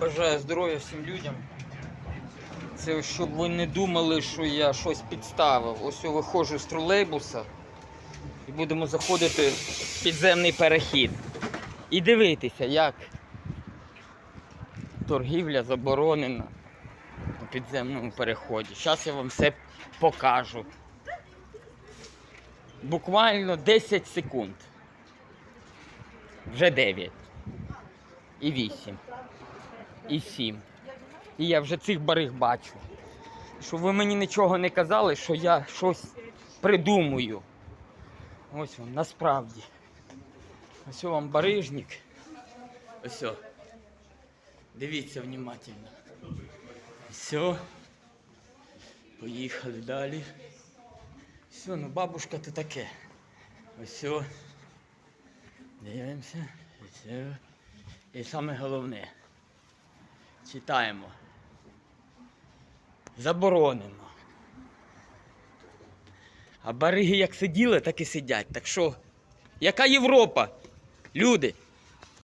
Бажаю здоров'я всім людям. Це щоб ви не думали, що я щось підставив. Ось я виходжу з тролейбуса і будемо заходити в підземний перехід. І дивитися, як торгівля заборонена у підземному переході. Зараз я вам все покажу. Буквально 10 секунд. Вже 9. І 8 і сім. І я вже цих бариг бачу. Щоб ви мені нічого не казали, що я щось придумую. Ось вам, насправді. Ось вам барижник. Ось. о. Дивіться внимательно. Все. Поїхали далі. Все, ну бабушка то таке. Ось. о. Дивимося. Все. І саме головне. Читаємо. Заборонено. А бариги як сиділи, так і сидять. Так що, яка Європа? Люди?